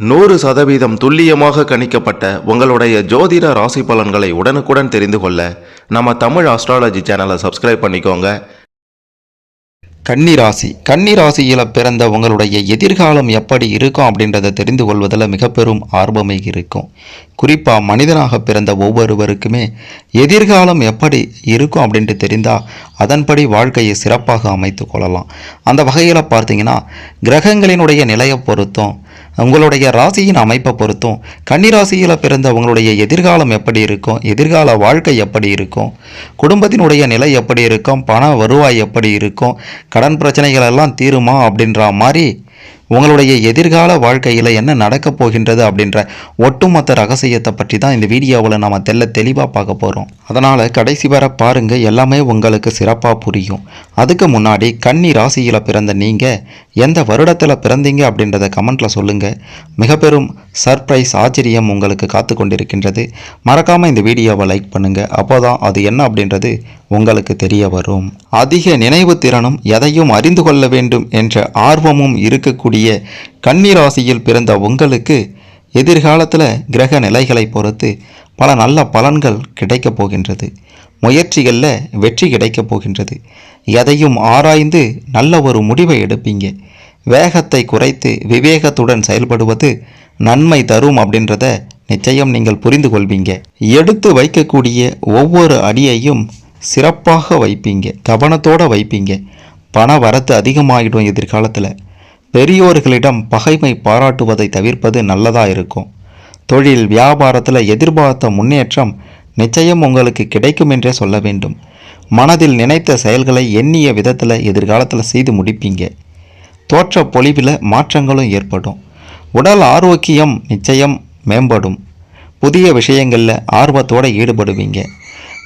நூறு சதவீதம் துல்லியமாக கணிக்கப்பட்ட உங்களுடைய ஜோதிட ராசி பலன்களை உடனுக்குடன் தெரிந்து கொள்ள நம்ம தமிழ் ஆஸ்ட்ராலஜி சேனலை சப்ஸ்கிரைப் பண்ணிக்கோங்க. கன்னிராசி. கன்னிராசியில் பிறந்த உங்களுடைய எதிர்காலம் எப்படி இருக்கும் அப்படின்றத தெரிந்து கொள்வதில் மிக பெரும் ஆர்வமே இருக்கும். குறிப்பாக மனிதனாக பிறந்த ஒவ்வொருவருக்குமே எதிர்காலம் எப்படி இருக்கும் அப்படின்ட்டு தெரிந்தால் அதன்படி வாழ்க்கையை சிறப்பாக அமைத்து கொள்ளலாம். அந்த வகையில் பார்த்தீங்கன்னா கிரகங்களினுடைய நிலையை பொறுத்தும் உங்களுடைய ராசியின் அமைப்பை பொறுத்தும் கன்னிராசியில் பிறந்த உங்களுடைய எதிர்காலம் எப்படி இருக்கும் எதிர்கால வாழ்க்கை எப்படி இருக்கும் குடும்பத்தினுடைய நிலை எப்படி இருக்கும் பண வருவாய் எப்படி இருக்கும் கடன் பிரச்சனைகள் எல்லாம் தீருமா அப்படின்ற மாதிரி உங்களுடைய எதிர்கால வாழ்க்கையில் என்ன நடக்கப் போகின்றது அப்படின்ற ஒட்டுமொத்த ரகசியத்தை பற்றி தான் இந்த வீடியோவில் நம்ம தெல்ல தெளிவாக பார்க்க போகிறோம் அதனால் கடைசி வரை பாருங்கள் எல்லாமே உங்களுக்கு சிறப்பாக புரியும். அதுக்கு முன்னாடி கன்னி ராசியில் பிறந்த நீங்கள் எந்த வருடத்தில் பிறந்தீங்க அப்படின்றத கமெண்ட்டில் சொல்லுங்கள் மிக பெரும் சர்ப்ரைஸ் ஆச்சரியம் உங்களுக்கு காத்து கொண்டிருக்கின்றது. மறக்காமல் இந்த வீடியோவை லைக் பண்ணுங்கள் அப்போ தான் அது என்ன அப்படின்றது உங்களுக்கு தெரிய வரும். அதிக நினைவு திறனும் எதையும் அறிந்து கொள்ள வேண்டும் என்ற ஆர்வமும் இருக்கக்கூடிய கன்னிராசியில் பிறந்த உங்களுக்கு எதிர்காலத்தில் கிரக நிலைகளை பொறுத்து பல நல்ல பலன்கள் கிடைக்கப் போகின்றது. முயற்சிகளில் வெற்றி கிடைக்கப் போகின்றது. எதையும் ஆராய்ந்து நல்ல ஒரு முடிவை எடுப்பீங்க. வேகத்தை குறைத்து விவேகத்துடன் செயல்படுவது நன்மை தரும் அப்படின்றத நிச்சயம் நீங்கள் புரிந்து கொள்வீங்க. எடுத்து வைக்கக்கூடிய ஒவ்வொரு அடியையும் சிறப்பாக வைப்பீங்க கவனத்தோடு வைப்பீங்க. பண வரத்து அதிகமாகிடும் எதிர்காலத்தில். பெரியோர்களிடம் பகைமை பாராட்டுவதை தவிர்ப்பது நல்லதாக இருக்கும். தொழில் வியாபாரத்தில் எதிர்பார்த்த முன்னேற்றம் நிச்சயம் உங்களுக்கு கிடைக்கும் என்றே சொல்ல வேண்டும். மனதில் நினைத்த செயல்களை எண்ணிய விதத்தில் எதிர்காலத்தில் செய்து முடிப்பீங்க. தோற்ற பொலிவில் மாற்றங்களும் ஏற்படும். உடல் ஆரோக்கியம் நிச்சயம் மேம்படும். புதிய விஷயங்களில் ஆர்வத்தோடு ஈடுபடுவீங்க.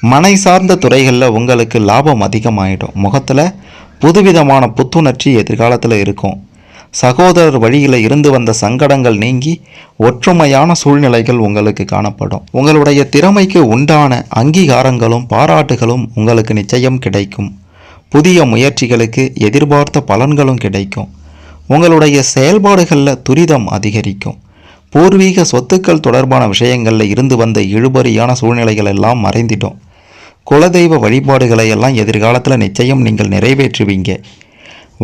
மனை சார்ந்த துறைகளில் உங்களுக்கு லாபம் அதிகமாகிடும் முகத்தில் புதுவிதமான புத்துணர்ச்சி எதிர்காலத்தில் இருக்கும். சகோதரர் வழியில் இருந்து வந்த சங்கடங்கள் நீங்கி ஒற்றுமையான சூழ்நிலைகள் உங்களுக்கு காணப்படும். உங்களுடைய திறமைக்கு உண்டான அங்கீகாரங்களும் பாராட்டுகளும் உங்களுக்கு நிச்சயம் கிடைக்கும். புதிய முயற்சிகளுக்கு எதிர்பார்த்த பலன்களும் கிடைக்கும். உங்களுடைய செயல்பாடுகளில் துரிதம் அதிகரிக்கும். பூர்வீக சொத்துக்கள் தொடர்பான விஷயங்களில் இருந்து வந்த இழுபறியான சூழ்நிலைகள் எல்லாம் மறைந்திடும். குலதெய்வ வழிபாடுகளை எல்லாம் எதிர்காலத்தில் நிச்சயம் நீங்கள் நிறைவேற்றுவீங்க.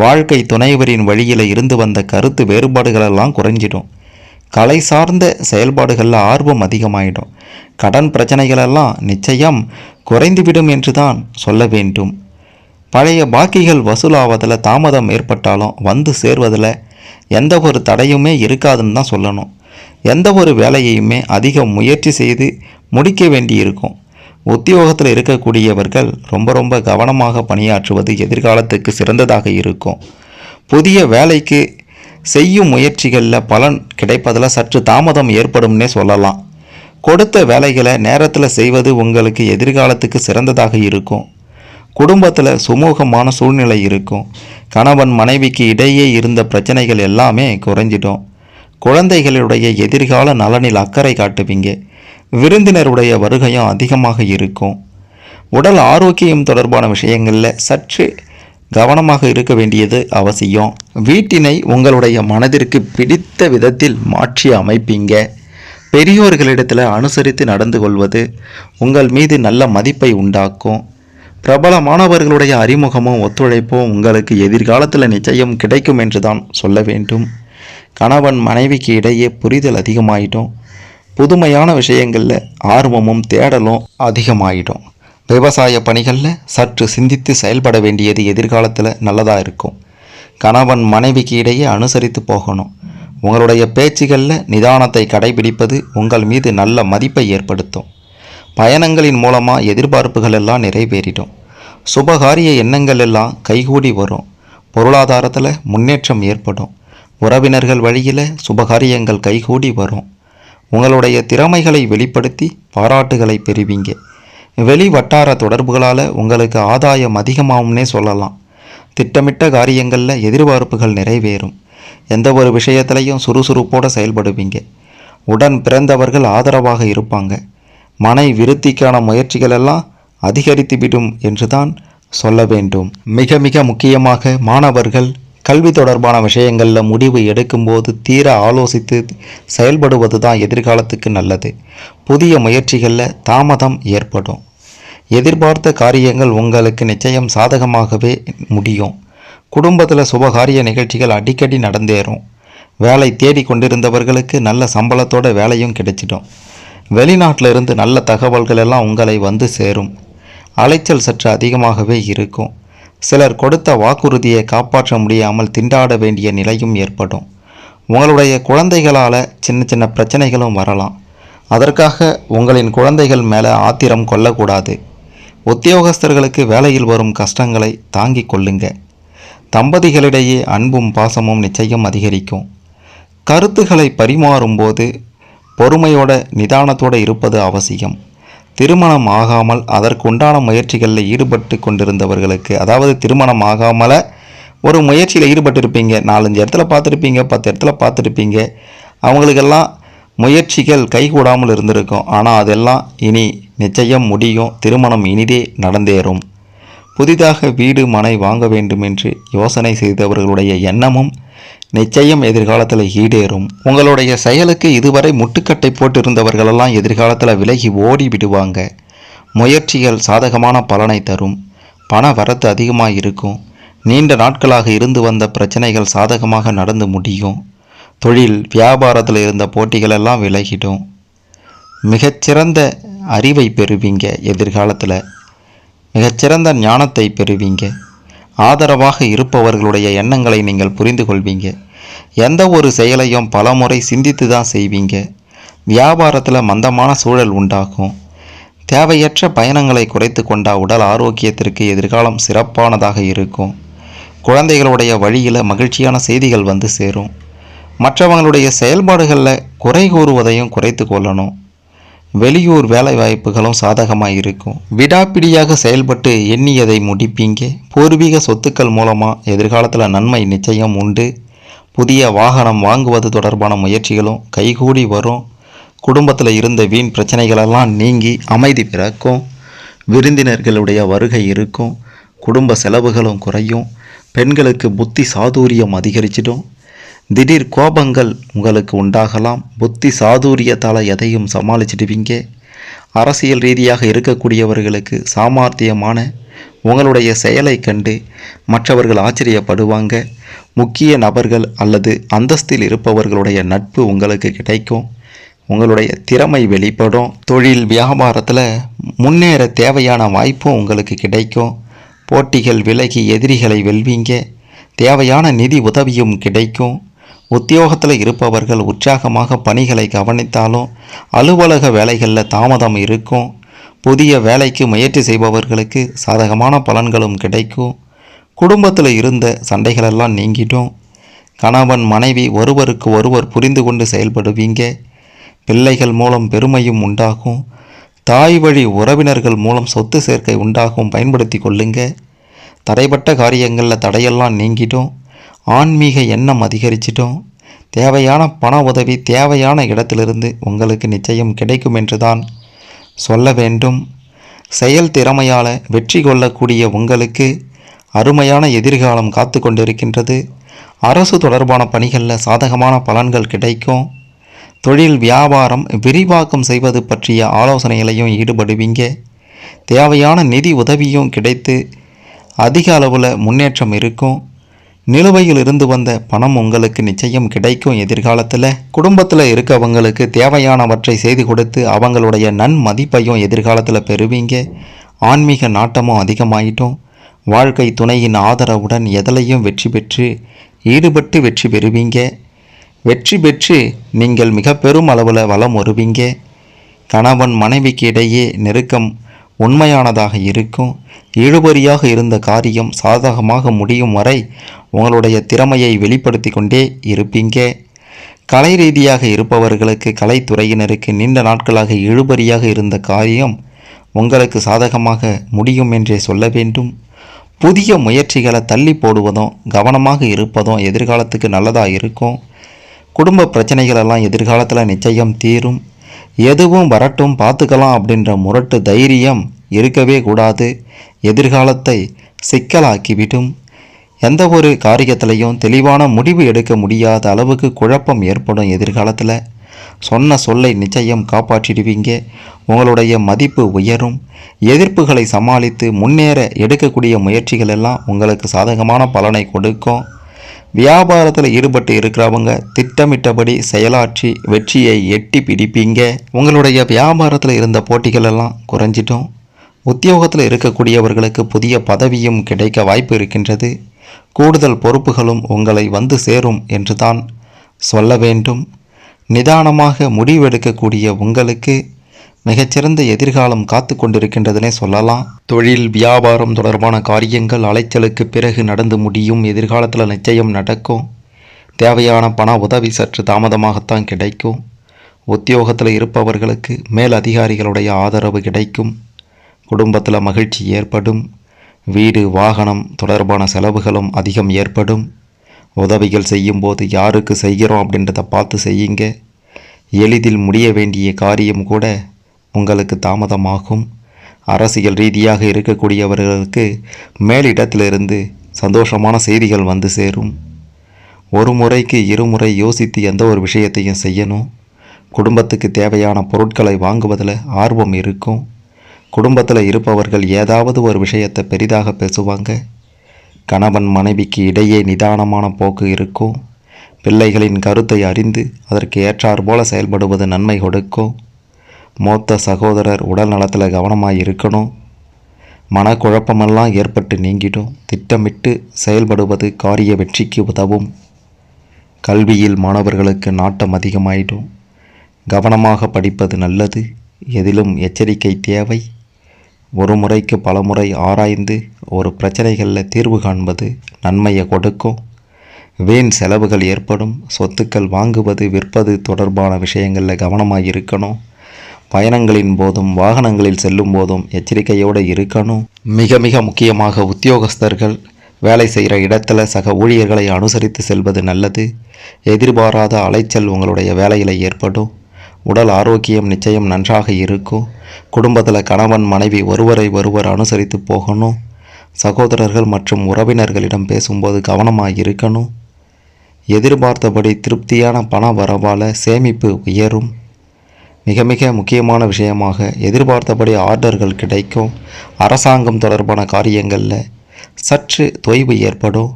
வாழ்க்கை துணைவரின் வழியில் இருந்து வந்த கருத்து வேறுபாடுகளெல்லாம் குறைஞ்சிடும். கலை சார்ந்த செயல்பாடுகளில் ஆர்வம் அதிகமாயிடும். கடன் பிரச்சனைகளெல்லாம் நிச்சயம் குறைந்துவிடும் என்று தான் சொல்ல வேண்டும். பழைய பாக்கிகள் வசூலாவதில் தாமதம் ஏற்பட்டாலும் வந்து சேர்வதில் எந்த ஒரு தடையுமே இருக்காதுன்னு தான் சொல்லணும். எந்த ஒரு வேலையையுமே அதிக முயற்சி செய்து முடிக்க வேண்டியிருக்கும். உத்தியோகத்தில் இருக்கக்கூடியவர்கள் ரொம்ப ரொம்ப கவனமாக பணியாற்றுவது எதிர்காலத்துக்கு சிறந்ததாக இருக்கும். புதிய வேலைக்கு செய்யும் முயற்சிகளில் பலன் கிடைப்பதில் சற்று தாமதம் ஏற்படும்னே சொல்லலாம். கொடுத்த வேலைகளை நேரத்தில் செய்வது உங்களுக்கு எதிர்காலத்துக்கு சிறந்ததாக இருக்கும். குடும்பத்தில் சுமூகமான சூழ்நிலை இருக்கும். கணவன் மனைவிக்கு இடையே இருந்த பிரச்சனைகள் எல்லாமே குறைஞ்சிடும். குழந்தைகளுடைய எதிர்கால நலனில் அக்கறை காட்டுவீங்க. விருந்தினருடைய வருகையும் அதிகமாக இருக்கும். உடல் ஆரோக்கியம் தொடர்பான விஷயங்களில் சற்று கவனமாக இருக்க வேண்டியது அவசியம். வீட்டினை உங்களுடைய மனதிற்கு பிடித்த விதத்தில் மாற்றி அமைப்பீங்க. பெரியோர்களிடத்தில் அனுசரித்து நடந்து கொள்வது உங்கள் மீது நல்ல மதிப்பை உண்டாக்கும். பிரபலமானவர்களுடைய அறிமுகமும் ஒத்துழைப்பும் உங்களுக்கு எதிர்காலத்தில் நிச்சயம் கிடைக்கும் என்று தான் சொல்ல வேண்டும். கணவன் மனைவிக்கு இடையே புரிதல் அதிகமாயிடும். புதுமையான விஷயங்களில் ஆர்வமும் தேடலும் அதிகமாகிடும் விவசாய பணிகளில் சற்று சிந்தித்து செயல்பட வேண்டியது எதிர்காலத்தில் நல்லதாக இருக்கும். கணவன் மனைவிக்கு இடையே அனுசரித்து போகணும். உங்களுடைய பேச்சுகளில் நிதானத்தை கடைபிடிப்பது உங்கள் மீது நல்ல மதிப்பை ஏற்படுத்தும். பயணங்களின் மூலமாக எதிர்பார்ப்புகள் எல்லாம் நிறைவேறிடும். சுபகாரிய எண்ணங்கள் எல்லாம் கைகூடி வரும். பொருளாதாரத்தில் முன்னேற்றம் ஏற்படும். உறவினர்கள் வழியில் சுபகாரியங்கள் கைகூடி வரும். உங்களுடைய திறமைகளை வெளிப்படுத்தி பாராட்டுகளை பெறுவீங்க. வெளி வட்டார தொடர்புகளால் உங்களுக்கு ஆதாயம் அதிகமாகும்னே சொல்லலாம். திட்டமிட்ட காரியங்களில் எதிர்பார்ப்புகள் நிறைவேறும். எந்த ஒரு விஷயத்திலையும் சுறுசுறுப்போடு செயல்படுவீங்க. உடன் பிறந்தவர்கள் ஆதரவாக இருப்பாங்க. மனை விருத்திக்கான முயற்சிகள் எல்லாம் அதிகரித்துவிடும் என்றுதான் சொல்ல வேண்டும். மிக மிக முக்கியமாக மாணவர்கள் கல்வி தொடர்பான விஷயங்களில் முடிவு எடுக்கும்போது தீர ஆலோசித்து செயல்படுவது தான் எதிர்காலத்துக்கு நல்லது. புதிய முயற்சிகளில் தாமதம் ஏற்படும். எதிர்பார்த்த காரியங்கள் உங்களுக்கு நிச்சயம் சாதகமாகவே முடியும். குடும்பத்தில் சுபகாரிய நிகழ்ச்சிகள் அடிக்கடி நடந்தேறும். வேலை தேடி கொண்டிருந்தவர்களுக்கு நல்ல சம்பளத்தோட வேலையும் கிடைச்சிடும். வெளிநாட்டில் இருந்து நல்ல தகவல்கள் எல்லாம் உங்களை வந்து சேரும். அலைச்சல் சற்று அதிகமாகவே இருக்கும். சிலர் கொடுத்த வாக்குறுதியை காப்பாற்ற முடியாமல் திண்டாட வேண்டிய நிலையும் ஏற்படும். உங்களுடைய குழந்தைகளால் சின்ன சின்ன பிரச்சனைகளும் வரலாம். அதற்காக உங்களின் குழந்தைகள் மேலே ஆத்திரம் கொள்ளக்கூடாது. உத்தியோகஸ்தர்களுக்கு வேலையில் வரும் கஷ்டங்களை தாங்கிக் கொள்ளுங்க. தம்பதிகளிடையே அன்பும் பாசமும் நிச்சயம் அதிகரிக்கும். கருத்துக்களை பரிமாறும்போது பொறுமையோட நிதானத்தோடு இருப்பது அவசியம். திருமணம் ஆகாமல் அதற்குண்டான முயற்சிகளில் ஈடுபட்டு கொண்டிருந்தவர்களுக்கு அதாவது திருமணம் ஆகாமல் ஒரு முயற்சியில் ஈடுபட்டிருப்பீங்க. நாலஞ்சு இடத்துல பார்த்துருப்பீங்க பத்து இடத்துல பார்த்துருப்பீங்க. அவங்களுக்கெல்லாம் முயற்சிகள் கைகூடாமல் இருந்திருக்கும். ஆனால் அதெல்லாம் இனி நிச்சயம் முடியும். திருமணம் இனிதே நடந்தேறும். புதிதாக வீடு மனை வாங்க வேண்டும் என்று யோசனை செய்தவர்களுடைய எண்ணமும் நிச்சயம் எதிர்காலத்தில் ஈடேறும். உங்களுடைய செயலுக்கு இதுவரை முட்டுக்கட்டை போட்டிருந்தவர்களெல்லாம் எதிர்காலத்தில் விலகி ஓடி விடுவாங்க. முயற்சிகள் சாதகமான பலனை தரும். பண வரத்து அதிகமாக இருக்கும். நீண்ட நாட்களாக இருந்து வந்த பிரச்சனைகள் சாதகமாக நடந்து முடியும். தொழில் வியாபாரத்தில் இருந்த போட்டிகளெல்லாம் விலகிடும். மிகச்சிறந்த அறிவை பெறுவீங்க எதிர்காலத்தில். மிகச்சிறந்த ஞானத்தை பெறுவீங்க. ஆதரவாக இருப்பவர்களுடைய எண்ணங்களை நீங்கள் புரிந்து கொள்வீங்க எந்த ஒரு செயலையும் பலமுறை சிந்தித்து தான் செய்வீங்க. வியாபாரத்தில் மந்தமான சூழல் உண்டாகும். தேவையற்ற பயணங்களை குறைத்து கொண்டா உடல் ஆரோக்கியத்திற்கு எதிர்காலம் சிறப்பானதாக இருக்கும். குழந்தைகளுடைய வழியில் மகிழ்ச்சியான செய்திகள் வந்து சேரும். மற்றவங்களுடைய செயல்பாடுகளில் குறை கூறுவதையும் குறைத்து கொள்ளணும். வெளியூர் வேலை வாய்ப்புகளும் சாதகமாக இருக்கும் விடாப்பிடியாக செயல்பட்டு எண்ணியதை முடிப்பீங்க. பூர்வீக சொத்துக்கள் மூலமாக எதிர்காலத்தில் நன்மை நிச்சயம் உண்டு. புதிய வாகனம் வாங்குவது தொடர்பான முயற்சிகளும் கைகூடி வரும். குடும்பத்தில் இருந்த வீண் பிரச்சனைகளெல்லாம் நீங்கி அமைதி பிறக்கும். விருந்தினர்களுடைய வருகை இருக்கும். குடும்ப செலவுகளும் குறையும். பெண்களுக்கு புத்தி சாதுரியம் அதிகரிச்சிடும். திடீர் கோபங்கள் உங்களுக்கு உண்டாகலாம். புத்தி சாதுரியத்தால் எதையும் சமாளிச்சிடுவீங்க. அரசியல் ரீதியாக இருக்கக்கூடியவர்களுக்கு சாமர்த்தியமான உங்களுடைய செயலை கண்டு மற்றவர்கள் ஆச்சரியப்படுவாங்க. முக்கிய நபர்கள் அல்லது அந்தஸ்தில் இருப்பவர்களுடைய நட்பு உங்களுக்கு கிடைக்கும். உங்களுடைய திறமை வெளிப்படும். தொழில் வியாபாரத்தில் முன்னேற தேவையான வாய்ப்பும் உங்களுக்கு கிடைக்கும். போட்டிகள் விலகி எதிரிகளை வெல்வீங்க. தேவையான நிதி உதவியும் கிடைக்கும். உத்தியோகத்தில் இருப்பவர்கள் உற்சாகமாக பணிகளை கவனித்தாலும் அலுவலக வேலைகளில் தாமதம் இருக்கும். புதிய வேலைக்கு முயற்சி செய்பவர்களுக்கு சாதகமான பலன்களும் கிடைக்கும். குடும்பத்தில் இருந்த சண்டைகளெல்லாம் நீங்கிடும். கணவன் மனைவி ஒருவருக்கு ஒருவர் புரிந்து கொண்டு செயல்படுவீங்க. பிள்ளைகள் மூலம் பெருமையும் உண்டாகும். தாய் வழி உறவினர்கள் மூலம் சொத்து சேர்க்கை உண்டாகும். பயன்படுத்தி கொள்ளுங்க. தடைப்பட்ட காரியங்களில் தடையெல்லாம் நீங்கிடும். ஆன்மீக எண்ணம் அதிகரிச்சிட்டோம். தேவையான பண உதவி தேவையான இடத்திலிருந்து உங்களுக்கு நிச்சயம் கிடைக்கும் என்று தான் சொல்ல வேண்டும். செயல் திறமையால் வெற்றி கொள்ளக்கூடிய உங்களுக்கு அருமையான எதிர்காலம் காத்து கொண்டிருக்கின்றது. அரசு தொடர்பான பணிகளில் சாதகமான பலன்கள் கிடைக்கும். தொழில் வியாபாரம் விரிவாக்கம் செய்வது பற்றிய ஆலோசனைகளையும் ஈடுபடுவீங்க. தேவையான நிதி உதவியும் கிடைத்து அதிக அளவில் முன்னேற்றம் இருக்கும். நிலுவையில் இருந்து வந்த பணம் உங்களுக்கு நிச்சயம் கிடைக்கும் எதிர்காலத்தில். குடும்பத்தில் இருக்கவங்களுக்கு தேவையானவற்றை செய்து கொடுத்து அவங்களுடைய நன்மதிப்பையும் எதிர்காலத்தில் பெறுவீங்க. ஆன்மீக நாட்டமும் அதிகமாயிட்டும். வாழ்க்கை துணையின் ஆதரவுடன் எதிலையும் வெற்றி பெற்று ஈடுபட்டு வெற்றி பெறுவீங்க. வெற்றி பெற்று நீங்கள் மிக பெரும் அளவில் வளம் வருவீங்க. கணவன் மனைவிக்கு இடையே நெருக்கம் உண்மையானதாக இருக்கும். இழுபறியாக இருந்த காரியம் சாதகமாக முடியும் வரை உங்களுடைய திறமையை வெளிப்படுத்தி கொண்டே இருப்பீங்க. கலை ரீதியாக இருப்பவர்களுக்கு கலைத்துறையினருக்கு நீண்ட நாட்களாக இழுபறியாக இருந்த காரியம் உங்களுக்கு சாதகமாக முடியும் என்றே சொல்ல வேண்டும். புதிய முயற்சிகளை தள்ளி போடுவதும் கவனமாக இருப்பதும் எதிர்காலத்துக்கு நல்லதாக இருக்கும். குடும்ப பிரச்சனைகளெல்லாம் எதிர்காலத்தில் நிச்சயம் தீரும். எதுவும் வரட்டும் பார்த்துக்கலாம் அப்படின்ற முரட்டு தைரியம் இருக்கவே கூடாது. எதிர்காலத்தை சிக்கலாக்கிவிடும். எந்த ஒரு காரியத்திலையும் தெளிவான முடிவு எடுக்க முடியாத அளவுக்கு குழப்பம் ஏற்படும் எதிர்காலத்தில். சொன்ன சொல்லை நிச்சயம் காப்பாற்றிடுவீங்க. உங்களுடைய மதிப்பு உயரும். எதிர்ப்புகளை சமாளித்து முன்னேற எடுக்கக்கூடிய முயற்சிகள் எல்லாம் உங்களுக்கு சாதகமான பலனை கொடுக்கும். வியாபாரத்தில் ஈடுபட்டு இருக்கிறவங்க திட்டமிட்டபடி செயலாற்றி வெற்றியை எட்டி பிடிப்பீங்க. உங்களுடைய வியாபாரத்தில் இருந்த போட்டிகள் எல்லாம் குறைஞ்சிட்டோம் உத்தியோகத்தில் இருக்கக்கூடியவர்களுக்கு புதிய பதவியும் கிடைக்க வாய்ப்பு இருக்கின்றது. கூடுதல் பொறுப்புகளும் உங்களை வந்து சேரும் என்று தான் சொல்ல வேண்டும். நிதானமாக முடிவெடுக்கக்கூடிய உங்களுக்கு மிகச்சிறந்த எதிர்காலம் காத்து கொண்டிருக்கின்றதுனே சொல்லலாம். தொழில் வியாபாரம் தொடர்பான காரியங்கள் அலைச்சலுக்கு பிறகு நடந்து முடியும் எதிர்காலத்தில் நிச்சயம் நடக்கும். தேவையான பண உதவி சற்று தாமதமாகத்தான் கிடைக்கும். உத்தியோகத்தில் இருப்பவர்களுக்கு மேல் அதிகாரிகளுடைய ஆதரவு கிடைக்கும். குடும்பத்தில் மகிழ்ச்சி ஏற்படும். வீடு வாகனம் தொடர்பான செலவுகளும் அதிகம் ஏற்படும். உதவிகள் செய்யும்போது யாருக்கு செய்கிறோம் அப்படின்றத பார்த்து செய்யுங்க. எளிதில் முடிய வேண்டிய காரியம் கூட உங்களுக்கு தாமதமாகும். அரசியல் ரீதியாக இருக்கக்கூடியவர்களுக்கு மேலிடத்திலிருந்து சந்தோஷமான செய்திகள் வந்து சேரும். ஒரு முறைக்கு இருமுறை யோசித்து எந்த ஒரு விஷயத்தையும் செய்யணும். குடும்பத்துக்கு தேவையான பொருட்களை வாங்குவதில் ஆர்வம் இருக்கும். குடும்பத்தில் இருப்பவர்கள் ஏதாவது ஒரு விஷயத்தை பெரிதாக பேசுவாங்க. கணவன் மனைவிக்கு இடையே நிதானமான போக்கு இருக்கும். பிள்ளைகளின் கருத்தை அறிந்து அதற்கு ஏற்றார் போல செயல்படுவது நன்மை கொடுக்கும். மூத்த சகோதரர் உடல் நலத்தில் கவனமாக இருக்கணும். மனக்குழப்பமெல்லாம் ஏற்பட்டு நீங்கிடும். திட்டமிட்டு செயல்படுவது காரிய வெற்றிக்கு உதவும். கல்வியில் மாணவர்களுக்கு நாட்டம் அதிகமாயிடும். கவனமாக படிப்பது நல்லது. எதிலும் எச்சரிக்கை தேவை. ஒரு முறைக்கு பல முறை ஆராய்ந்து ஒரு பிரச்சனைகளில் தீர்வு காண்பது நன்மையை கொடுக்கும். வீண் செலவுகள் ஏற்படும். சொத்துக்கள் வாங்குவது விற்பது தொடர்பான விஷயங்களில் கவனமாக இருக்கணும். பயணங்களின் போதும் வாகனங்களில் செல்லும் போதும் எச்சரிக்கையோடு இருக்கணும். மிக மிக முக்கியமாக உத்தியோகஸ்தர்கள் வேலை செய்கிற இடத்துல சக ஊழியர்களை அனுசரித்து செல்வது நல்லது. எதிர்பாராத அலைச்சல் உங்களுடைய வேலையில் ஏற்படும். உடல் ஆரோக்கியம் நிச்சயம் நன்றாக இருக்கும் குடும்பத்தில் கணவன் மனைவி ஒருவரை ஒருவர் அனுசரித்து போகணும் சகோதரர்கள் மற்றும் உறவினர்களிடம் பேசும்போது கவனமாக இருக்கணும் எதிர்பார்த்தபடி திருப்தியான பண வரவால் சேமிப்பு உயரும். மிக மிக முக்கியமான விஷயமாக எதிர்பார்த்தபடி ஆர்டர்கள் கிடைக்கும். அரசாங்கம் தொடர்பான காரியங்களில் சற்று தொய்வு ஏற்படும்.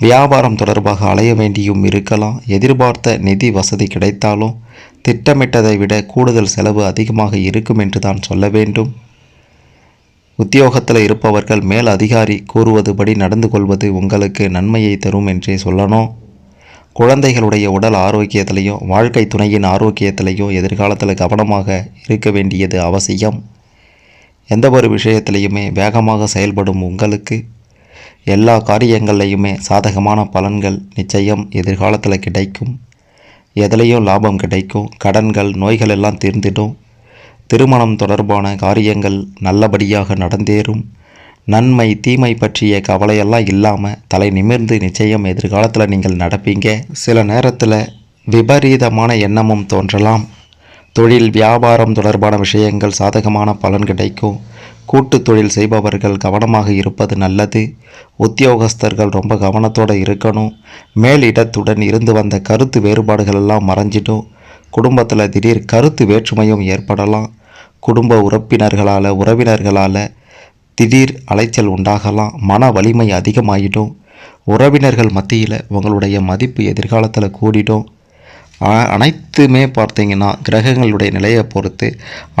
வியாபாரம் தொடர்பாக அலைய வேண்டியும் இருக்கலாம். எதிர்பார்த்த நிதி வசதி கிடைத்தாலும் திட்டமிட்டதை விட கூடுதல் செலவு அதிகமாக இருக்கும் என்று தான் சொல்ல வேண்டும். உத்தியோகத்தில் இருப்பவர்கள் மேல் அதிகாரி கூறுவதுபடி நடந்து கொள்வது உங்களுக்கு நன்மையை தரும் என்றே சொல்லணும். குழந்தைகளுடைய உடல் ஆரோக்கியத்திலையும் வாழ்க்கை துணையின் ஆரோக்கியத்திலையும் எதிர்காலத்தில் கவனமாக இருக்க வேண்டியது அவசியம். எந்த ஒரு விஷயத்திலையுமே வேகமாக செயல்படும் உங்களுக்கு எல்லா காரியங்கள்லையுமே சாதகமான பலன்கள் நிச்சயம் எதிர்காலத்தில் கிடைக்கும். எதுலேயும் லாபம் கிடைக்கும். கடன்கள் நோய்கள் எல்லாம் தீர்ந்திடும். திருமணம் தொடர்பான காரியங்கள் நல்லபடியாக நடந்தேறும். நன்மை தீமை பற்றிய கவலையெல்லாம் இல்லாமல் தலை நிமிர்ந்து நிச்சயம் எதிர்காலத்தில் நீங்கள் நடப்பீங்க. சில நேரத்தில் விபரீதமான எண்ணமும் தோன்றலாம். தொழில் வியாபாரம் தொடர்பான விஷயங்கள் சாதகமான பலன் கிடைக்கும். கூட்டு தொழில் செய்பவர்கள் கவனமாக இருப்பது நல்லது. உத்தியோகஸ்தர்கள் ரொம்ப கவனத்தோடு இருக்கணும். மேலிடத்துடன் இருந்து வந்த கருத்து வேறுபாடுகள் எல்லாம் மறைஞ்சிடும். குடும்பத்தில் திடீர் கருத்து வேற்றுமையும் ஏற்படலாம். குடும்ப உறுப்பினர்களால் உறவினர்களால் திடீர் அலைச்சல் உண்டாகலாம். மன வலிமை அதிகமாகிடும் உறவினர்கள் மத்தியில் உங்களுடைய மதிப்பு எதிர்காலத்தில் கூடிடும். அனைத்துமே பார்த்தீங்கன்னா கிரகங்களுடைய நிலையை பொறுத்து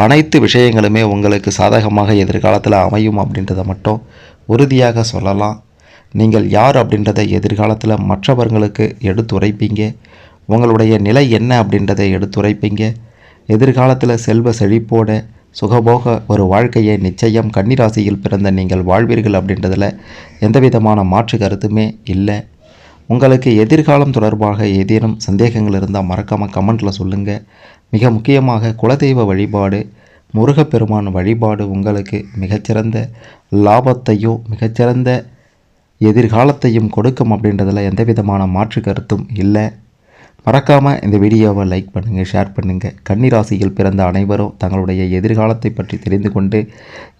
அனைத்து விஷயங்களுமே உங்களுக்கு சாதகமாக எதிர்காலத்தில் அமையும் அப்படின்றத மட்டும் உறுதியாக சொல்லலாம். நீங்கள் யார் அப்படின்றத எதிர்காலத்தில் மற்றவர்களுக்கு எடுத்துரைப்பீங்க உங்களுடைய நிலை என்ன அப்படின்றதை எடுத்துரைப்பீங்க எதிர்காலத்தில் செல்வ செழிப்போட சுகபோக ஒரு வாழ்க்கையை நிச்சயம் கன்னிராசியில் பிறந்த நீங்கள் வாழ்வீர்கள் அப்படின்றதில் எந்த விதமான மாற்று கருத்துமே இல்லை. உங்களுக்கு எதிர்காலம் தொடர்பாக ஏதேனும் சந்தேகங்கள் இருந்தால் மறக்காமல் கமெண்ட்டில் சொல்லுங்கள் மிக முக்கியமாக குலதெய்வ வழிபாடு முருகப்பெருமான் வழிபாடு உங்களுக்கு மிகச்சிறந்த லாபத்தையும் மிகச்சிறந்த எதிர்காலத்தையும் கொடுக்கும் அப்படின்றதில் எந்த விதமான மாற்று கருத்தும் இல்லை. மறக்காமல் இந்த வீடியோவை லைக் பண்ணுங்கள் ஷேர் பண்ணுங்கள் கன்னிராசியில் பிறந்த அனைவரும் தங்களுடைய எதிர்காலத்தை பற்றி தெரிந்து கொண்டு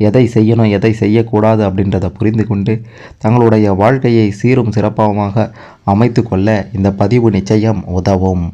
எதை செய்யணும் எதை செய்யக்கூடாது அப்படின்றத புரிந்து கொண்டு தங்களுடைய வாழ்க்கையை சீரும் சிறப்பாக அமைத்து கொள்ள இந்த பதிவு நிச்சயம் உதவும்.